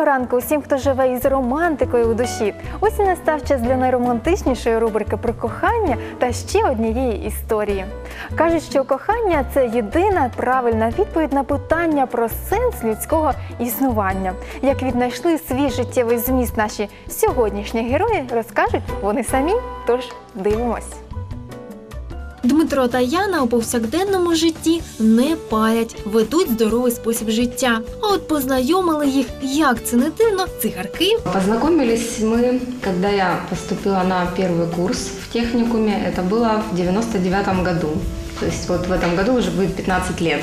ранку усім, хто живе із романтикою у душі. Ось і настав час для найромантичнішої рубрики про кохання та ще однієї історії. Кажуть, що кохання це єдина правильна відповідь на питання про сенс людського існування. Як віднайшли свій життєвий зміст наші сьогоднішні герої, розкажуть вони самі. Тож дивимось. Дмитро та Яна у повсякденному житті не палять, ведуть здоровий спосіб життя. А от познайомили їх, як це не дивно, цигарки, Познакомились мы, когда я поступила на первый курс в техникуме. Это было в 99 году. То есть вот в этом году уже будет 15 лет,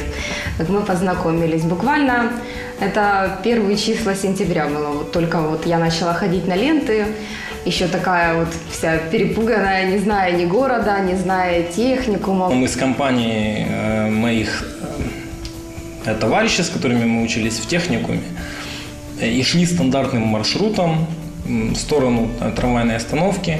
как мы познакомились. Буквально это первые числа сентября было. Вот только вот я начала ходить на ленты, еще такая вот вся перепуганная, не зная ни города, не зная техникума. Мы с компанией э, моих э, товарищей, с которыми мы учились в техникуме, и шли стандартным маршрутом в сторону э, трамвайной остановки.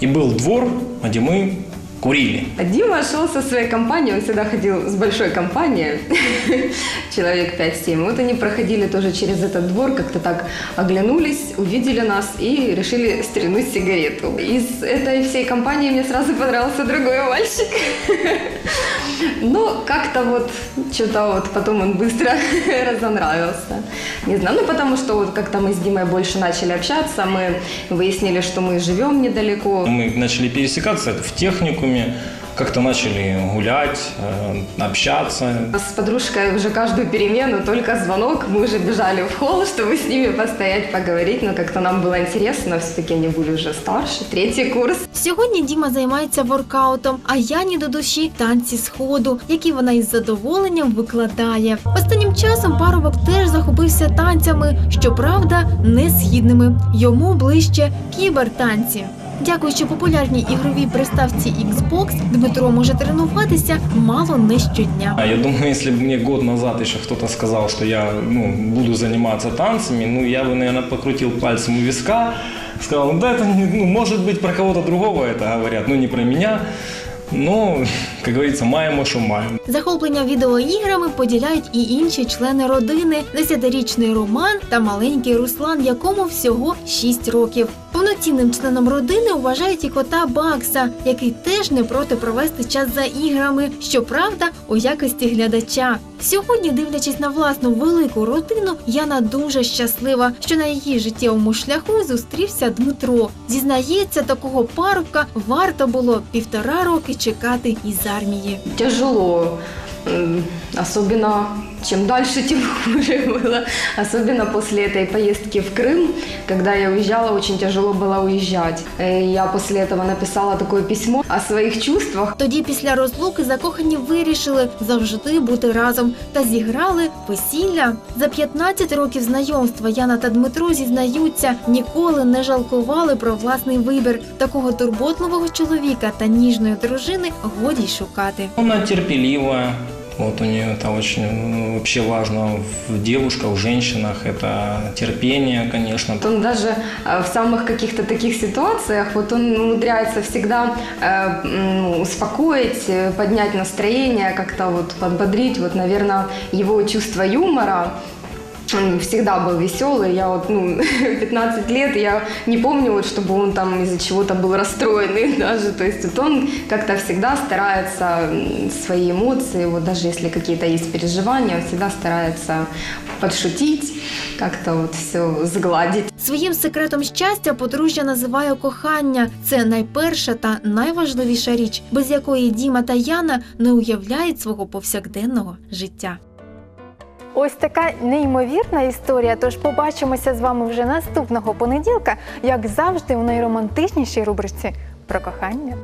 И был двор, где мы курили. А Дима шел со своей компанией, он всегда ходил с большой компанией, человек 5-7. Вот они проходили тоже через этот двор, как-то так оглянулись, увидели нас и решили стрянуть сигарету. Из этой всей компании мне сразу понравился другой мальчик. Но как-то вот, что-то вот потом он быстро разонравился. Не знаю, ну потому что вот как-то мы с Димой больше начали общаться, мы выяснили, что мы живем недалеко. Мы начали пересекаться в техникуме, как-то начали гулять, э, общаться. С подружкой уже каждую перемену, только звонок, мы уже бежали в холл, чтобы с ними постоять, поговорить, но как-то нам было интересно, все-таки они были уже старше, третий курс. Сьогодні Діма займається воркаутом, а Яні до душі танці сходу, які вона із задоволенням викладає. Останнім часом парубок теж захопився танцями, щоправда, не східними. Йому ближче кібертанці. Дякуючи популярній ігровій приставці Xbox, Дмитро може тренуватися мало не щодня. А Я думаю, если бы мне год назад еще кто-то сказал, что я ну, буду заниматься танцами, ну, я бы, наверное, покрутил пальцем у виска, сказал, ну, да, это, не- ну, может быть, про кого-то другого это говорят, но не про меня. Но, как говорится, маємо, що маємо. Захоплення відеоіграми поділяють і інші члени родини: десятирічний Роман та маленький Руслан, якому всього 6 років. Повноцінним членом родини вважають і кота Бакса, який теж не проти провести час за іграми, щоправда, у якості глядача. Сьогодні, дивлячись на власну велику родину, Яна дуже щаслива, що на її життєвому шляху зустрівся Дмитро. Зізнається, такого парубка варто було півтора роки чекати із армії. Тяжело, М, особенно чем дальше, тем хуже было. Особенно после этой поездки в Крым, когда я уезжала, очень тяжело было уезжать. Э, Я после этого написала такое письмо о своих чувствах. Тоді після розлуки закохані вирішили завжди бути разом та зіграли весілля. За 15 років знайомства Яна та Дмитро зізнаються, ніколи не жалкували про власний вибір. Такого турботливого чоловіка та ніжної дружини годі й шукати. Она терпеливая, Вот у нее это очень ну, вообще важно в девушках, в женщинах, это терпение, конечно. Он даже э, в самых каких-то таких ситуациях, вот он умудряется всегда э, успокоить, э, поднять настроение, как-то вот подбодрить. Вот, наверное, его чувство юмора он всегда был веселый. Я вот, ну, 15 лет, я не помню, вот, чтобы он там из-за чего-то был расстроенный даже. То есть вот он как-то всегда старается м, свои эмоции, вот даже если какие-то есть переживания, он всегда старается подшутить, как-то вот все сгладить. Своїм секретом щастя подружжя називає кохання. Це найперша та найважливіша річ, без якої Діма та Яна не уявляють свого повсякденного життя. Ось така неймовірна історія. Тож побачимося з вами вже наступного понеділка, як завжди, у найромантичнішій рубриці про кохання.